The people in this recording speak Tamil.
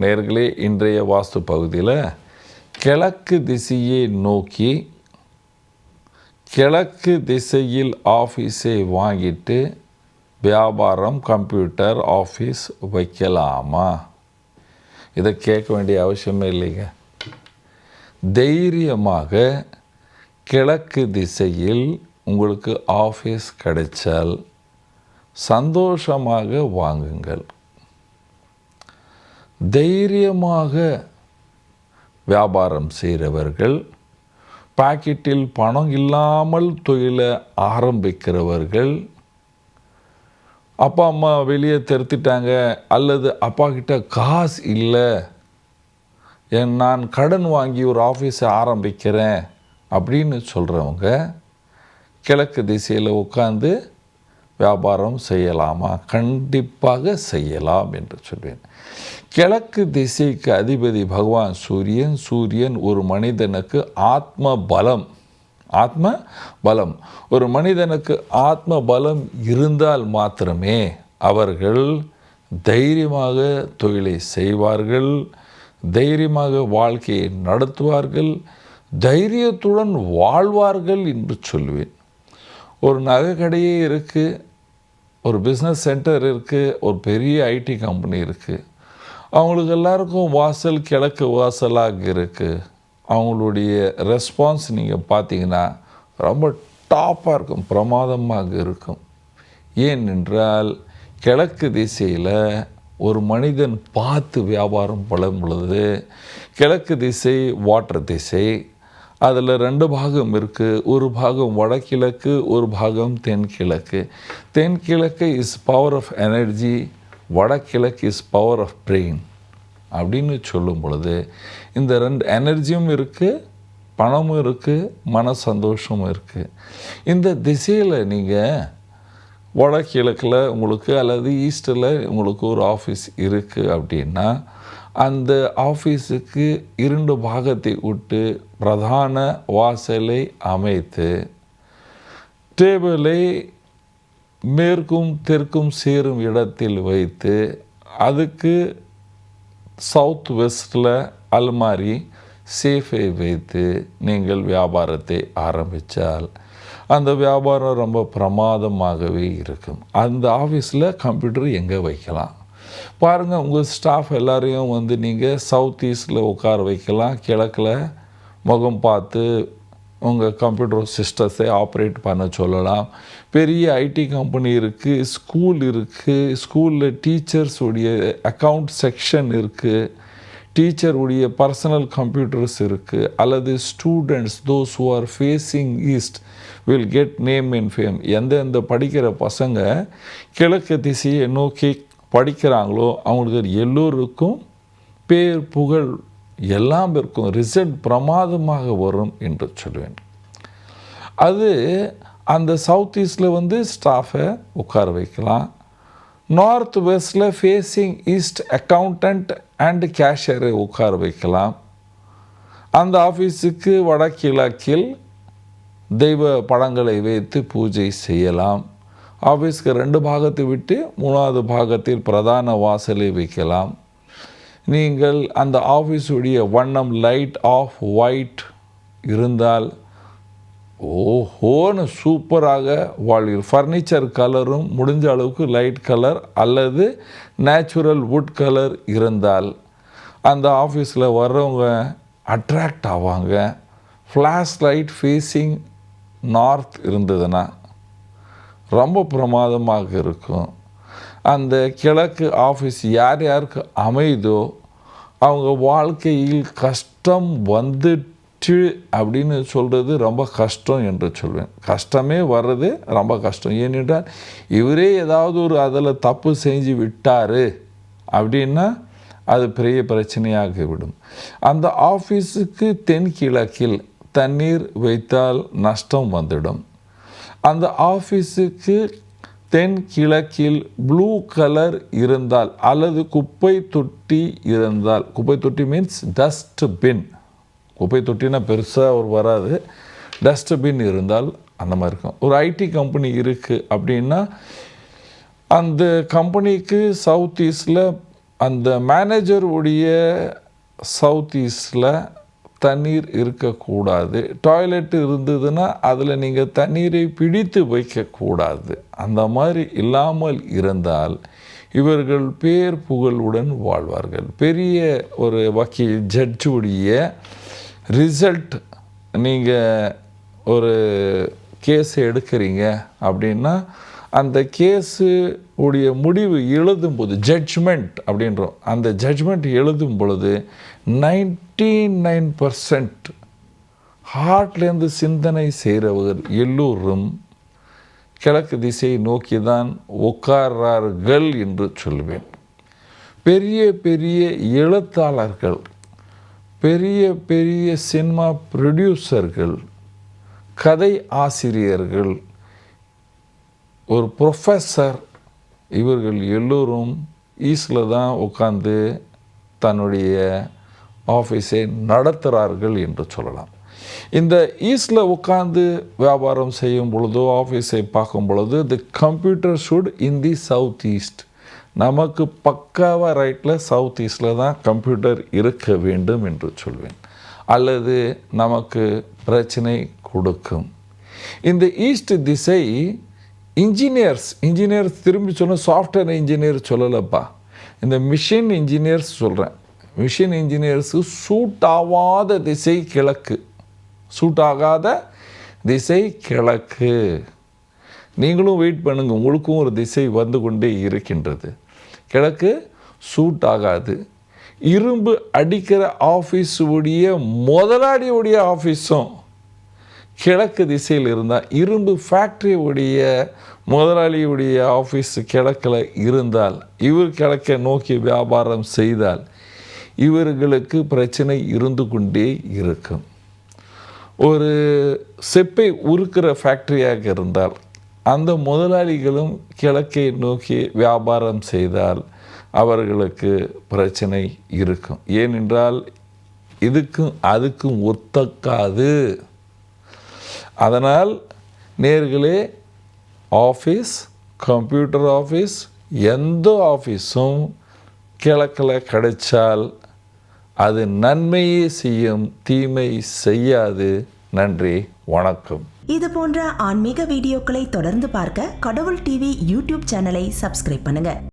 நேர்களே இன்றைய வாஸ்து பகுதியில் கிழக்கு திசையை நோக்கி கிழக்கு திசையில் ஆஃபீஸை வாங்கிட்டு வியாபாரம் கம்ப்யூட்டர் ஆஃபீஸ் வைக்கலாமா? இதை கேட்க வேண்டிய அவசியமே இல்லைங்க. தைரியமாக கிழக்கு திசையில் உங்களுக்கு ஆஃபீஸ் கிடைச்சால் சந்தோஷமாக வாங்குங்கள். தைரியமாக வியாபாரம் செய்கிறவர்கள் பாக்கெட்டில் பணம் இல்லாமல் தொழிலை ஆரம்பிக்கிறவர்கள் அப்பா அம்மா வெளியே திருத்திட்டாங்க அல்லது அப்பா கிட்ட காசு இல்லை என் நான் கடன் வாங்கி ஒரு ஆஃபீஸை ஆரம்பிக்கிறேன் அப்படின்னு சொல்கிறவங்க கிழக்கு திசையில் உட்காந்து வியாபாரம் செய்யலாமா? கண்டிப்பாக செய்யலாம் என்று சொல்வேன். கிழக்கு திசைக்கு அதிபதி பகவான் சூரியன் சூரியன் ஒரு மனிதனுக்கு ஆத்ம பலம் ஆத்ம பலம் ஒரு மனிதனுக்கு ஆத்ம பலம் இருந்தால் மாத்திரமே அவர்கள் தைரியமாக தொழிலை செய்வார்கள் தைரியமாக வாழ்க்கையை நடத்துவார்கள் தைரியத்துடன் வாழ்வார்கள் என்று சொல்வேன். ஒரு நகை கடையே இருக்குது ஒரு பிஸ்னஸ் சென்டர் இருக்குது ஒரு பெரிய ஐடி கம்பெனி இருக்குது அவங்களுக்கு எல்லாருக்கும் வாசல் கிழக்கு வாசலாக இருக்குது அவங்களுடைய ரெஸ்பான்ஸ் நீங்கள் பார்த்தீங்கன்னா ரொம்ப டாப்பாக இருக்கும் பிரமாதமாக இருக்கும். ஏனென்றால் கிழக்கு திசையில் ஒரு மனிதன் பார்த்து வியாபாரம் பலம் பொழுது கிழக்கு திசை வாட்டர் திசை அதில் ரெண்டு பாகம் இருக்குது ஒரு பாகம் வடகிழக்கு ஒரு பாகம் தென்கிழக்கு. தென்கிழக்கு இஸ் பவர் ஆஃப் எனர்ஜி வடகிழக்கு இஸ் பவர் ஆஃப் பிரெயின் அப்படின்னு சொல்லும் பொழுது இந்த ரெண்டு எனர்ஜியும் இருக்குது பணமும் இருக்குது மன சந்தோஷமும் இருக்குது இந்த திசையில் நீங்கள் வடகிழக்கில் உங்களுக்கு அல்லது ஈஸ்டில் உங்களுக்கு ஒரு ஆஃபீஸ் இருக்குது அப்படின்னா அந்த ஆஃபீஸுக்கு இரண்டு பாகத்தை விட்டு பிரதான வாசலை அமைத்து டேபிளை மேற்கும் தெற்கும் சேரும் இடத்தில் வைத்து அதுக்கு சவுத் வெஸ்டில் அல்மாரி சேஃபை வைத்து நீங்கள் வியாபாரத்தை ஆரம்பித்தால் அந்த வியாபாரம் ரொம்ப பிரமாதமாகவே இருக்கும். அந்த ஆஃபீஸில் கம்ப்யூட்டர் எங்கே வைக்கலாம்? பாருங்கள் உங்கள் ஸ்டாஃப் எல்லாரையும் வந்து நீங்கள் சவுத் ஈஸ்டில் உட்கார வைக்கலாம். கிழக்கில் முகம் பார்த்து உங்கள் கம்ப்யூட்டர் சிஸ்டத்தை ஆப்ரேட் பண்ண சொல்லலாம். பெரிய ஐடி கம்பெனி இருக்குது ஸ்கூல் இருக்குது ஸ்கூலில் டீச்சர்ஸுடைய அக்கௌண்ட் அக்கவுண்ட் செக்ஷன் இருக்குது டீச்சருடைய பர்சனல் கம்ப்யூட்டர்ஸ் இருக்குது அல்லது students those who are facing east will get name in fame எந்தெந்த படிக்கிற பசங்க கிழக்கு திசையை நோக்கி படிக்கிறாங்களோ அவங்களுக்கு எல்லோருக்கும் பேர் புகழ் எல்லாம் இருக்கும். ரிசல்ட் பிரமாதமாக வரும் என்று சொல்லுவேன் அது அந்த சவுத் ஈஸ்டில் வந்து ஸ்டாஃபை உட்கார வைக்கலாம். நார்த் வெஸ்டில் ஃபேஸிங் ஈஸ்ட் அக்கௌண்டண்ட் அண்டு கேஷியரை உட்கார வைக்கலாம். அந்த ஆஃபீஸுக்கு வடகிழக்கில் தெய்வ படங்களை வைத்து பூஜை செய்யலாம். ஆஃபீஸ்க்கு ரெண்டு பாகத்தை விட்டு மூணாவது பாகத்தில் பிரதான வாசலை வைக்கலாம். நீங்கள் அந்த ஆஃபீஸுடைய வண்ணம் லைட் ஆஃப் ஒயிட் இருந்தால் ஓஹோன்னு சூப்பராக வாழ்வீர்கள் ஃபர்னிச்சர் கலரும் முடிஞ்ச அளவுக்கு லைட் கலர் அல்லது நேச்சுரல் வுட் கலர் இருந்தால் அந்த ஆஃபீஸில் வர்றவங்க அட்ராக்ட் ஆவாங்க. ஃப்ளாஷ் லைட் ஃபேஸிங் நார்த் இருந்ததுன்னா ரொம்ப பிரமாதமாக இருக்கும். அந்த கிழக்கு ஆஃபீஸ் யார் யாருக்கு அமைதோ அவங்க வாழ்க்கையில் கஷ்டம் வந்துட்டு அப்படின்னு சொல்கிறது ரொம்ப கஷ்டம் என்று சொல்வேன். கஷ்டமே வர்றது ரொம்ப கஷ்டம். ஏனென்றால் இவரே ஏதாவது ஒரு அதில் தப்பு செஞ்சு விட்டார் அப்படின்னா அது பெரிய பிரச்சனையாக விடும் அந்த ஆஃபீஸுக்கு தென்கிழக்கில் தண்ணீர் வைத்தால் நஷ்டம் வந்துடும். அந்த ஆஃபீஸுக்கு தென் கிழக்கில் ப்ளூ கலர் இருந்தால் அல்லது குப்பை தொட்டி இருந்தால். குப்பை தொட்டி மீன்ஸ் டஸ்ட் பின் குப்பை தொட்டினா பெருசாக ஒரு வராது. டஸ்ட்பின் இருந்தால் அந்த மாதிரி இருக்கும். ஒரு ஐடி கம்பெனி இருக்குது அப்படின்னா அந்த கம்பெனிக்கு சவுத் ஈஸ்டில் அந்த மேனேஜர் உடைய சவுத் ஈஸ்டில் தண்ணீர் இருக்கக்கூடாது. டாய்லெட் இருந்ததுன்னா அதில் நீங்கள் தண்ணீரை பிடித்து வைக்கக்கூடாது. அந்த மாதிரி இல்லாமல் இருந்தால் இவர்கள் பேர் புகழுடன் வாழ்வார்கள். பெரிய ஒரு வக்கீல் ஜட்ஜுடைய ரிசல்ட் நீங்கள் ஒரு கேஸ் எடுக்கிறீங்க அப்படின்னா அந்த கேஸு உடைய முடிவு எழுதும்போது ஜட்ஜ்மெண்ட் அப்படின்றோம். அந்த ஜட்ஜ்மெண்ட் எழுதும் பொழுது நைன்டி நைன் பர்சன்ட் ஹார்ட்லேருந்து சிந்தனை செய்கிறவர்கள் எல்லோரும் கிழக்கு திசையை நோக்கி தான் உட்கார்றார்கள் என்று சொல்வேன். பெரிய பெரிய எழுத்தாளர்கள் பெரிய பெரிய சினிமா ப்ரொடியூசர்கள் கதை ஆசிரியர்கள் ஒரு ப்ரொஃபஸர் இவர்கள் எல்லோரும் ஈஸ்டில் தான் உட்காந்து தன்னுடைய ஆஃபீஸை நடத்துகிறார்கள் என்று சொல்லலாம். இந்த ஈஸ்டில் உட்காந்து வியாபாரம் செய்யும் பொழுதோ ஆஃபீஸை பார்க்கும் பொழுது the computer should in the south east நமக்கு பக்காவாக ரைட்டில் சவுத் ஈஸ்டில் தான் கம்ப்யூட்டர் இருக்க வேண்டும் என்று சொல்வேன். அல்லது நமக்கு பிரச்சனை கொடுக்கும். இந்த ஈஸ்ட் திசை இன்ஜினியர்ஸ் இன்ஜினியர்ஸ் திரும்பி சொன்ன சாஃப்ட்வேர் இன்ஜினியர் சொல்லலப்பா. இந்த மிஷின் இன்ஜினியர்ஸ் சொல்கிறேன் மிஷின் இன்ஜினியர்ஸு சூட் ஆகாத திசை கிழக்கு. சூட் ஆகாத திசை கிழக்கு. நீங்களும் வெயிட் பண்ணுங்க உங்களுக்கும் ஒரு திசை வந்து கொண்டே இருக்கின்றது. கிழக்கு சூட் ஆகாது இரும்பு அடிக்கிற ஆஃபீஸ் உடைய முதலாளியுடைய ஆஃபீஸும் கிழக்கு திசையில் இருந்தால் இரும்பு ஃபேக்ட்ரியுடைய முதலாளியுடைய ஆஃபீஸ் கிழக்கில் இருந்தால் இவர் கிழக்கை நோக்கி வியாபாரம் செய்தால் இவர்களுக்கு பிரச்சனை இருந்து கொண்டே இருக்கும். ஒரு செப்பை உருக்கிற ஃபேக்ட்ரியாக இருந்தால் அந்த முதலாளிகளும் கிழக்கை நோக்கி வியாபாரம் செய்தால் அவர்களுக்கு பிரச்சனை இருக்கும். ஏனென்றால் இதுக்கும் அதுக்கும் ஒத்தக்காது. அதனால் நேர்களே ஆஃபீஸ் கம்ப்யூட்டர் ஆஃபீஸ் எந்த ஆஃபீஸும் கிழக்கில் கிடைச்சால் அது நன்மையே செய்யும் தீமை செய்யாது. நன்றி வணக்கம். இது போன்ற ஆன்மீக வீடியோக்களை தொடர்ந்து பார்க்க கடவுள் டிவி யூடியூப் சேனலை சப்ஸ்கிரைப் பண்ணுங்க.